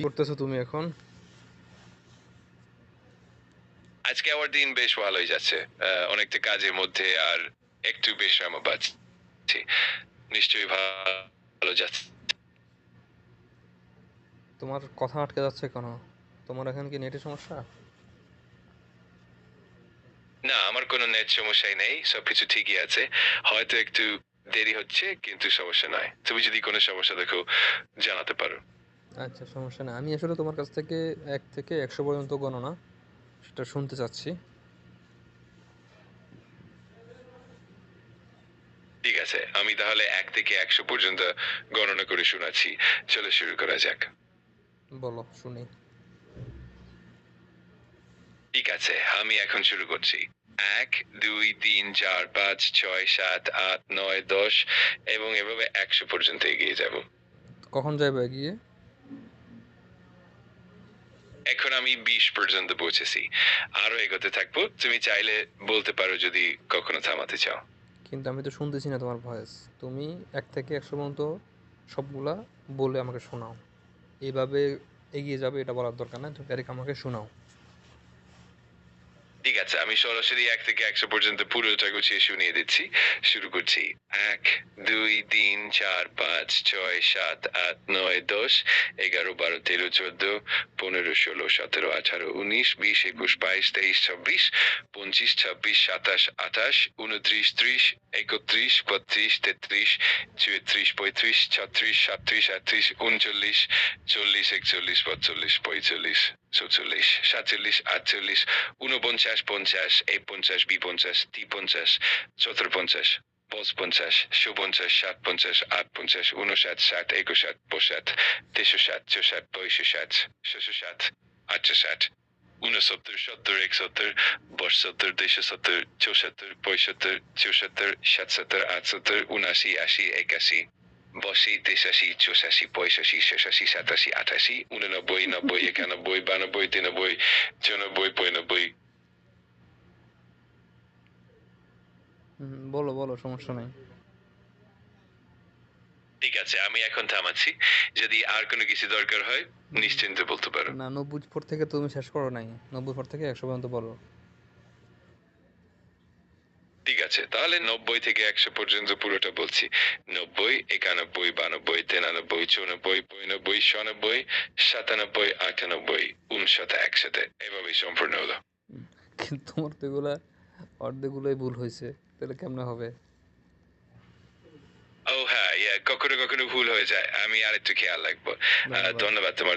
কি করতেছো তুমি এখন? আজকে আমার দিন বেশ ভালোই যাচ্ছে। অনেকটা কাজের মধ্যে আর একটু বিশ্রাম পাচ্ছি নিশ্চয়ই ভালো যাচ্ছে। তোমার কথা আটকে যাচ্ছে কেন? তোমার এখন কি নেটের সমস্যা? না আমার কোনো নেট সমস্যাই নেই সবকিছু ঠিকই আছে। হয়তো একটু দেরি হচ্ছে কিন্তু সমস্যা নয়। তুমি যদি কোনো সমস্যা দেখো জানাতে পারো। আচ্ছা সমস্যা না আমি আসলে তোমার কাছ থেকে এক থেকে একশো পর্যন্ত গণনা সেটা শুনতে চাচ্ছি। ঠিক আছে আমি তাহলে এক থেকে একশো পর্যন্ত গণনা করে শোনাচ্ছি। চলো শুরু করা যাক। বলো শুনি। ঠিক আছে আমি এখন শুরু করছি। এক দুই তিন চার পাঁচ ছয় সাত আট নয় দশ এবং এভাবে একশো পর্যন্ত এগিয়ে যাব। কখন যাবে গিয়ে এখন আমি বিশ পর্যন্ত পৌঁছেছি। আরও এগোতে থাকব। তুমি চাইলে বলতে পারো যদি কখনো থামাতে চাও। কিন্তু আমি তো শুনতেছি না তোমার ভয়েস তুমি এক থেকে একশো পর্যন্ত সবগুলা বলে আমাকে শোনাও। এভাবে এগিয়ে যাবে এটা বলার দরকার না তুমি আমাকে শোনাও। ঠিক আছে, আমি সরাসরি এক থেকে একশো পর্যন্ত পুরোটা গুছিয়ে শুনিয়ে দিচ্ছি। শুরু করছি। এক, দুই, তিন, চার, পাঁচ, ছয়, সাত, আট, নয়, দশ, এগারো, বারো, তেরো, চোদ্দ, পনেরো, ষোলো, সতেরো, আঠারো, উনিশ, বিশ, একুশ, বাইশ, তেইশ চব্বিশ পঁচিশ, ছাব্বিশ, সাতাশ, আঠাশ, উনত্রিশ, ত্রিশ, একত্রিশ, বত্রিশ, তেত্রিশ, চৌত্রিশ, পঁয়ত্রিশ, ছত্রিশ, সাতত্রিশ, আটত্রিশ, উনচল্লিশ, চল্লিশ, একচল্লিশ, পঁয়তাল্লিশ পঁয়তাল্লিশ। চৌচল্লিশ সাতচল্লিশ, আটচল্লিশ, ঊনপঞ্চাশ, পঞ্চাশ এই পঞ্চাশ বি পঞ্চাশ তি পঞ্চাশ চতুর পঞ্চাশ পঞ্চাশ সুপঞ্চাশ ষাট পঞ্চাশ আট পঞ্চাশ উনষাট ষাট একুশাট পঁচাট ষাট চৌষাট পঁয়ষাট ষাট আটশো ষাট ঊনসত্তর, সত্তর, একসত্তর বাষট্টি তেষট্টি চৌসত্তর পঁয়সত্তর চৌসত্তর সাতসত্তর, আটসত্তর উনাশি আশি, একাশি। বসি তেষাশি চৌষাশি পঁয়ষাশি ছেষাশি সাতাশি আটাশি উননব্বই নব্বই একানব্বই বানব্বই তিরানব্বই চুরানব্বই পঁয়ানব্বই বলো বলো সমস্যা নেই। ঠিক আছে আমি এখন থামাচ্ছি। যদি আর কোনো কিছু দরকার হয় নিশ্চিন্তে বলতে পারো। না নব্বই পর থেকে তুমি শেষ করো নাই। নব্বই পর থেকে একশো পর্যন্ত বলো। আছে। তাহলে নব্বই থেকে একশো পর্যন্ত পুরোটা বলছি। নব্বই একানব্বই বানব্বই তিরানব্বই চুরানব্বই পঁয়ানব্বই সানব্বই সাতানব্বই আটানব্বই উনশত একসাথে এভাবেই সম্পূর্ণ হলো। কিন্তু তোমার তো এগুলা অর্ধেকগুলোই ভুল হয়েছে। তাহলে কেমনে হবে? ও হ্যাঁ কখনো কখনো ভুল হয়ে যায়। আমি আরেকটু খেয়াল রাখব। ধন্যবাদ তোমার।